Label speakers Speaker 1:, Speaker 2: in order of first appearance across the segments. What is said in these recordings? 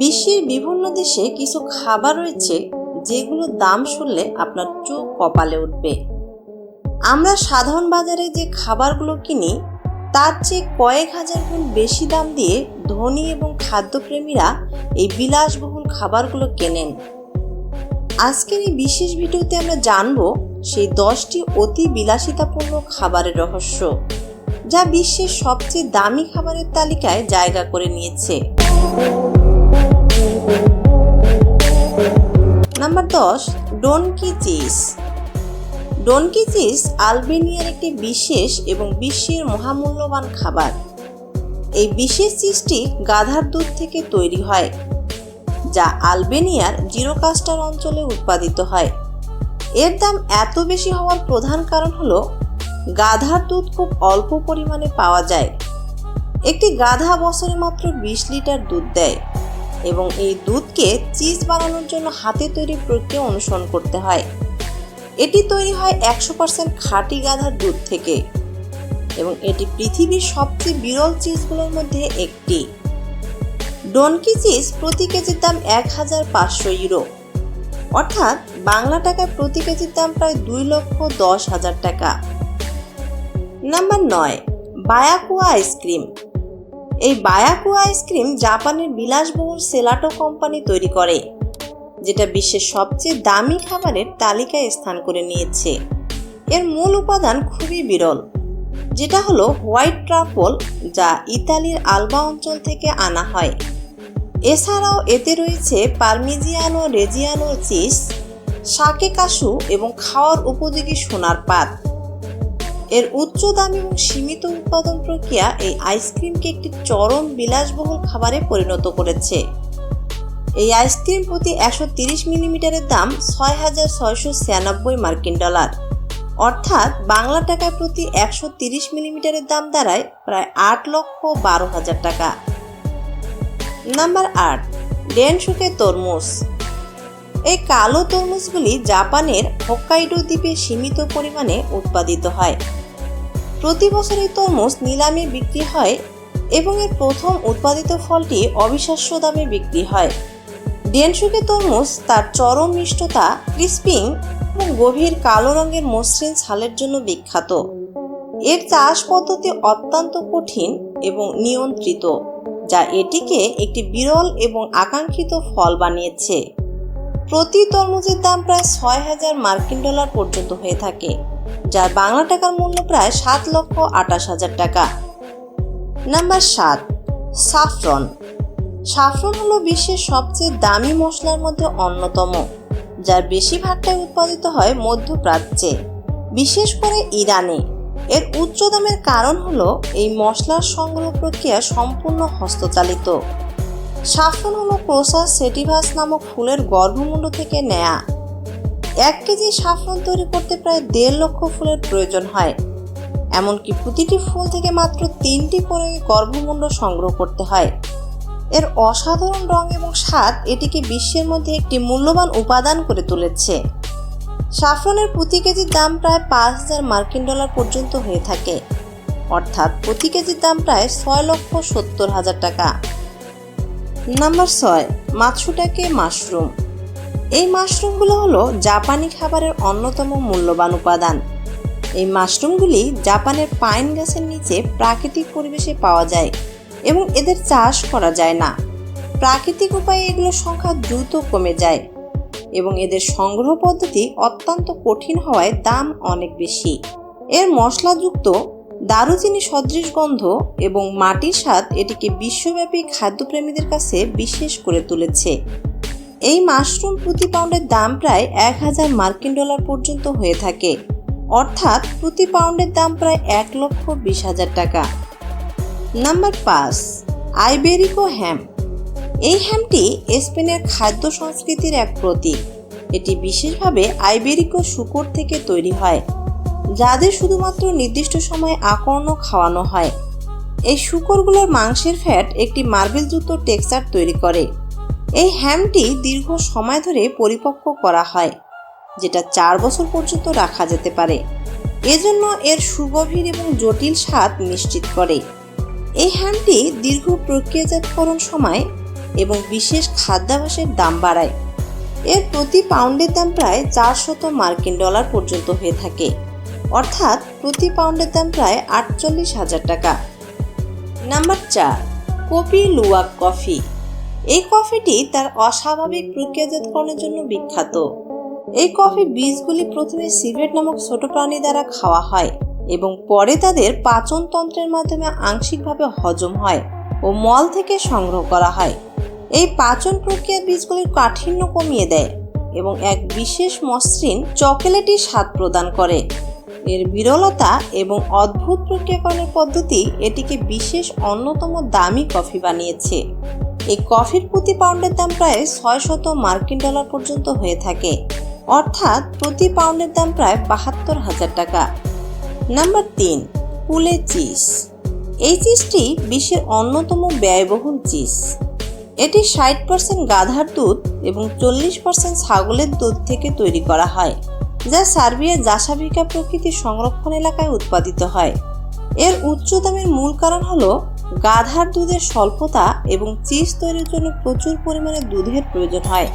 Speaker 1: বিশ্বের বিভিন্ন দেশে কিছু খাবার রয়েছে যেগুলোর দাম শুনলে আপনার চোখ কপালে উঠবে। আমরা সাধারণ বাজারে যে খাবারগুলো কিনি, তার চেয়ে কয়েক হাজার গুণ বেশি দাম দিয়ে ধনী এবং খাদ্যপ্রেমীরা এই বিলাসবহুল খাবারগুলো কেনেন। আজকের এই বিশেষ ভিডিওতে আমরা জানব সেই দশটি অতি বিলাসিতাপূর্ণ খাবারের রহস্য, যা বিশ্বের সবচেয়ে দামি খাবারের তালিকায় জায়গা করে নিয়েছে। নাম্বার দশ, ডোনকি চিজ। ডোনকি চিজ আলবেনিয়ার একটি বিশেষ এবং বিশ্বের মহামূল্যবান খাবার। এই বিশেষ চিজটি গাধার দুধ থেকে তৈরি হয়, যা আলবেনিয়ার জিরোকাস্টার অঞ্চলে উৎপাদিত হয়। এর দাম এত বেশি হওয়ার প্রধান কারণ হলো, গাধার দুধ খুব অল্প পরিমাণে পাওয়া যায়। একটি গাধা বছরে মাত্র বিশ লিটার দুধ দেয়। এবং এই দুধকে চিজ বানানোর জন্য হাতে তৈরি প্রক্রিয়া অনুসরণ করতে হয়। এটি তৈরি হয় একশো পার্সেন্ট খাঁটি গাধার দুধ থেকে এবং এটি পৃথিবীর সবচেয়ে বিরল চিজগুলোর মধ্যে একটি। ডনকি চিজ প্রতি কেজির দাম এক হাজার পাঁচশো ইউরো। অর্থাৎ বাংলা টাকায় প্রতি কেজির দাম প্রায় দুই লক্ষ দশ হাজার টাকা। নাম্বার নয়, বায়াকুয়া আইসক্রিম। এই বায়াকু আইসক্রিম জাপানের বিলাসবহুল সেলাটো কোম্পানি তৈরি করে, যেটা বিশ্বের সবচেয়ে দামি খাবারের তালিকায় স্থান করে নিয়েছে। এর মূল উপাদান খুবই বিরল, যেটা হলো হোয়াইট ট্রাফল, যা ইতালির আলবা অঞ্চল থেকে আনা হয়। এছাড়াও এতে রয়েছে পারমিজিয়ানো রেজিয়ানো চিজ শাকে কাশু এবং খাওয়ার উপযোগী সোনার পাত। এর উচ্চ দাম এবং সীমিত উৎপাদন প্রক্রিয়া এই আইসক্রিমকে একটি চরম বিলাসবহুল খাবারে পরিণত করেছে। এই আইসক্রিম প্রতি একশো তিরিশ মিলিমিটারের দাম ছয় হাজার ছয়শো ছিয়ানব্বই মার্কিন ডলার। অর্থাৎ বাংলা টাকায় প্রতি একশো তিরিশ মিলিমিটারের দাম দাঁড়ায় প্রায় আট লক্ষ বারো হাজার টাকা। নাম্বার আট ডেনসুকে তরমুজ। এই কালো তরমুজগুলি জাপানের হোক্কাইডো দ্বীপে সীমিত পরিমাণে উৎপাদিত হয়। প্রতি বছর এই তরমুজ নিলামে বিক্রি হয় এবং এর প্রথম উৎপাদিত ফলটি অবিশ্বাস্য দামে বিক্রি হয়। ডেনসুকে তরমুজ তার চরম মিষ্টতা, ক্রিস্পিং এবং গভীর কালো রঙের মসৃণ ছালের জন্য বিখ্যাত। এর চাষ পদ্ধতি অত্যন্ত কঠিন এবং নিয়ন্ত্রিত, যা এটিকে একটি বিরল এবং আকাঙ্ক্ষিত ফল বানিয়েছে। প্রতি তরমুজের দাম প্রায় ছয় হাজার মার্কিন ডলার পর্যন্ত হয়ে থাকে, যার বাংলা টাকার মূল্য প্রায় সাত লক্ষ আঠাশ হাজার টাকা। নাম্বার সাত, সাফরন। সাফরন হলো বিশ্বের সবচেয়ে দামি মশলার মধ্যে অন্যতম, যার বেশিরভাগটাই উৎপাদিত হয় মধ্যপ্রাচ্যে, বিশেষ করে ইরানে। এর উচ্চ দামের কারণ হলো এই মশলার সংগ্রহ প্রক্রিয়া সম্পূর্ণ হস্তচালিত। সাফরন হলো ক্রোসাস সেটিভাস নামক ফুলের গর্ভমুণ্ড থেকে নেয়া। এক কেজি সাফরন তৈরি করতে প্রায় দেড় লক্ষ ফুলের প্রয়োজন হয়। এমনকি প্রতিটি ফুল থেকে মাত্র তিনটি করে গর্ভমুণ্ড সংগ্রহ করতে হয়। এর অসাধারণ রং এবং স্বাদ এটিকে বিশ্বের মধ্যে একটি মূল্যবান উপাদান করে তুলেছে। সাফরনের প্রতি কেজির দাম প্রায় পাঁচ হাজার মার্কিন ডলার পর্যন্ত হয়ে থাকে। অর্থাৎ প্রতি কেজির দাম প্রায় ছয় লক্ষ সত্তর হাজার টাকা। নাম্বার ছয়, মাছুটাকে মাশরুম। এই মাশরুমগুলো হলো জাপানি খাবারের অন্যতম মূল্যবান উপাদান। এই মাশরুমগুলি জাপানের পাইন গাছের নিচে প্রাকৃতিক পরিবেশে পাওয়া যায় এবং এদের চাষ করা যায় না। প্রাকৃতিক উপায়ে এগুলোর সংখ্যা দ্রুত কমে যায় এবং এদের সংগ্রহ পদ্ধতি অত্যন্ত কঠিন হওয়ায় দাম অনেক বেশি। এর মশলাযুক্ত দারুচিনি সদৃশ গন্ধ এবং মাটির স্বাদ এটিকে বিশ্বব্যাপী খাদ্যপ্রেমীদের কাছে বিশেষ করে তুলেছে। এই মাশরুম প্রতি পাউন্ডের দাম প্রায় এক হাজার মার্কিন ডলার পর্যন্ত হয়ে থাকে। অর্থাৎ প্রতি পাউন্ডের দাম প্রায় এক লক্ষ বিশ হাজার টাকা। নাম্বার পাঁচ, আইবেরিকো হ্যাম। এই হ্যামটি স্পেনের খাদ্য সংস্কৃতির এক প্রতীক। এটি বিশেষভাবে আইবেরিকো শুকর থেকে তৈরি হয়। যাদের শুধুমাত্র নির্দিষ্ট সময়ে আকর্ণ খাওয়ানো হয়। এই শুকরগুলোর মাংসের ফ্যাট একটি মার্বেলযুক্ত টেক্সচার তৈরি করে। এই হ্যামটি দীর্ঘ সময় ধরে পরিপক্ক করা হয়, যেটা চার বছর পর্যন্ত রাখা যেতে পারে। এজন্য এর সুগভীর এবং জটিল স্বাদ নিশ্চিত করে। এই হ্যামটি দীর্ঘ প্রক্রিয়াজাতকরণ সময় এবং বিশেষ খাদ্যাভ্যাসের দাম বাড়ায়। এর প্রতি পাউন্ডের দাম প্রায় চারশত মার্কিন ডলার পর্যন্ত হয়ে থাকে। অর্থাৎ প্রতি পাউন্ডের দাম প্রায় আটচল্লিশ হাজার টাকা। নাম্বার চার, কপি লুয়াক কফি। এই কফিটি তার অস্বাভাবিক প্রক্রিয়াজাতকরণের জন্য বিখ্যাত। এই কফি বীজগুলি প্রথমে সিভেট নামক ছোট প্রাণী দ্বারা খাওয়া হয় এবং পরে তাদের পাচনতন্ত্রের মাধ্যমে আংশিকভাবে হজম হয় ও মল থেকে সংগ্রহ করা হয়। এই পাচন প্রক্রিয়া বীজগুলির কাঠিন্য কমিয়ে দেয় এবং এক বিশেষ মসৃণ চকোলেটি স্বাদ প্রদান করে। এর বিরলতা এবং অদ্ভুত প্রক্রিয়াকরণের পদ্ধতি এটিকে বিশেষ অন্যতম দামি কফি বানিয়েছে। এই কফির প্রতি পাউন্ডের দাম প্রায় ছয় শত মার্কিন ডলার পর্যন্ত হয়ে থাকে। অর্থাৎ প্রতি পাউন্ডের দাম প্রায় বাহাত্তর হাজার টাকা। নাম্বার তিন, পুলে চিজ। এই চিজটি বিশ্বের অন্যতম ব্যয়বহুল চিজ। এটি ষাট পার্সেন্ট গাধার দুধ এবং চল্লিশ পার্সেন্ট ছাগলের দুধ থেকে তৈরি করা হয়। যা সার্বিয়ার জাসাভিকা প্রকৃতির সংরক্ষণ এলাকায় উৎপাদিত হয়। এর উচ্চ দামের মূল কারণ হল গাধার দুধের স্বল্পতা এবং চিজ তৈরির জন্য প্রচুর পরিমাণে দুধের প্রয়োজন হয়।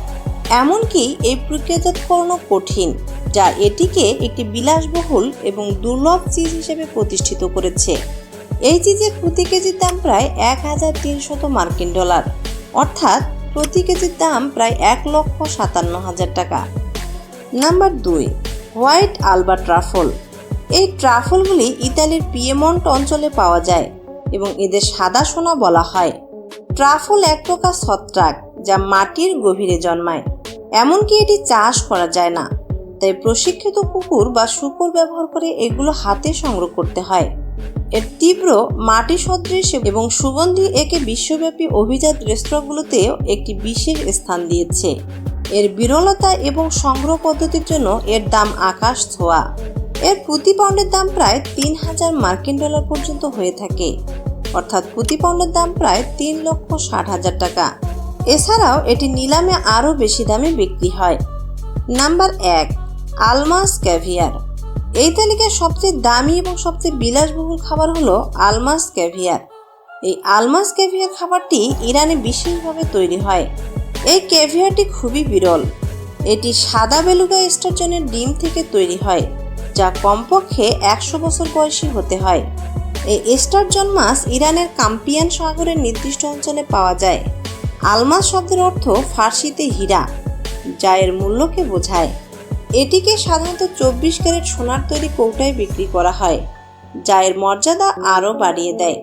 Speaker 1: এমনকি এই প্রক্রিয়াজাতকরণও কঠিন, যা এটিকে একটি বিলাসবহুল এবং দুর্লভ চিজ হিসেবে প্রতিষ্ঠিত করেছে। এই চিজের প্রতি কেজির দাম প্রায় এক হাজার তিনশত মার্কিন ডলার, অর্থাৎ প্রতি কেজির দাম প্রায় এক লক্ষ সাতান্ন হাজার টাকা। নাম্বার দুই, হোয়াইট আলবা ট্রাফল এই ট্রাফলগুলি ইতালির পিয়েমন্ট অঞ্চলে পাওয়া যায় এবং এদের সাদা সোনা বলা হয়। ট্রাফল এক প্রকার ছত্রাক যা মাটির গভীরে জন্মায়। এমনকি এটি চাষ করা যায় না। তাই প্রশিক্ষিত কুকুর বা শুকুর ব্যবহার করে এগুলো হাতে সংগ্রহ করতে হয়। এর তীব্র মাটি সদৃশ এবং সুগন্ধি একে বিশ্বব্যাপী অভিজাত রেস্তোরাঁগুলোতেও একটি বিশেষ স্থান দিয়েছে। এর বিরলতা এবং সংগ্রহ পদ্ধতির জন্য এর দাম আকাশ ছোঁয়া। এর প্রতি পাউন্ডের দাম প্রায় তিন হাজার মার্কিন ডলার পর্যন্ত হয়ে থাকে। অর্থাৎ প্রতি পাউন্ডের দাম প্রায় তিন লক্ষ ষাট হাজার টাকা। এছাড়াও এটি নিলামে আরও বেশি দামে বিক্রি হয়। নাম্বার এক, আলমাস ক্যাভিয়ার। এই তালিকায় সবচেয়ে দামি এবং সবচেয়ে বিলাসবহুল খাবার হলো আলমাস ক্যাভিয়ার। এই আলমাস ক্যাভিয়ার খাবারটি ইরানে বিশেষভাবে তৈরি হয়। এই ক্যাভিয়ারটি খুবই বিরল। এটি সাদা বেলুগা স্টারজনের ডিম থেকে তৈরি হয়, যা কমপক্ষে একশো বছর বয়সী হতে হয়। এই স্টারজন মাছ ইরানের কাম্পিয়ান সাগরের নির্দিষ্ট অঞ্চলে পাওয়া যায়। আলমাস শব্দের অর্থ ফার্সিতে হীরা, যা এর মূল্যকে বোঝায়। এটিকে সাধারণত চব্বিশ ক্যারেট সোনার তৈরি কৌটায় বিক্রি করা হয়, যা এর মর্যাদা আরও বাড়িয়ে দেয়।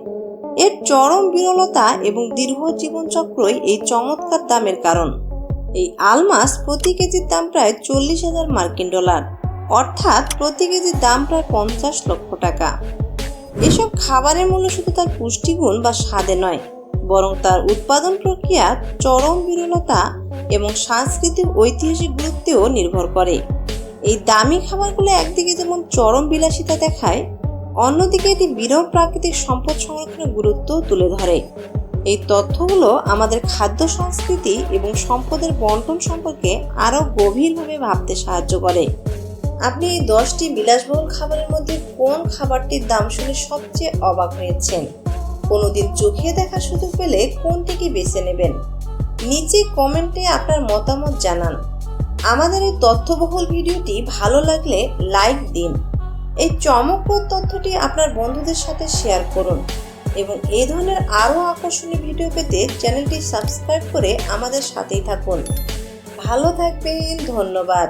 Speaker 1: এর চরম বিরলতা এবং দীর্ঘ জীবনচক্রই এই চমৎকার দামের কারণ। এই আলমাস প্রতি কেজির দাম প্রায় চল্লিশ হাজার মার্কিন ডলার, অর্থাৎ প্রতি কেজির দাম প্রায় পঞ্চাশ লক্ষ টাকা। এসব খাবারের মূল্য শুধু তার পুষ্টিগুণ বা স্বাদে নয়, বরং তার উৎপাদন প্রক্রিয়া চরম বিরলতা এবং সাংস্কৃতিক ঐতিহাসিক গুরুত্বেও নির্ভর করে। এই দামি খাবারগুলো একদিকে যেমন চরম বিলাসিতা দেখায় অন্যদিকে এটি বিরল প্রাকৃতিক সম্পদ সংরক্ষণের গুরুত্ব তুলে ধরে। এই তথ্যগুলো আমাদের খাদ্য সংস্কৃতি এবং সম্পদের বন্টন সম্পর্কে আরও গভীরভাবে ভাবতে সাহায্য করে। আপনি এই দশটি বিলাসবহুল খাবারের মধ্যে কোন খাবারটির দাম শুনে সবচেয়ে অবাক হয়েছেন? কোনোদিন চোখে দেখার সুযোগ পেলে কোনটিকে বেছে নেবেন? নিচে কমেন্টে আপনার মতামত জানান। আমাদের এই তথ্যবহুল ভিডিওটি ভালো লাগলে লাইক দিন। এই চমকপ্রদ তথ্যটি আপনার বন্ধুদের সাথে শেয়ার করুন এবং এই ধরনের আরও আকর্ষণীয় ভিডিও পেতে চ্যানেলটি সাবস্ক্রাইব করে আমাদের সাথেই থাকুন। ভালো থাকবেন, ধন্যবাদ।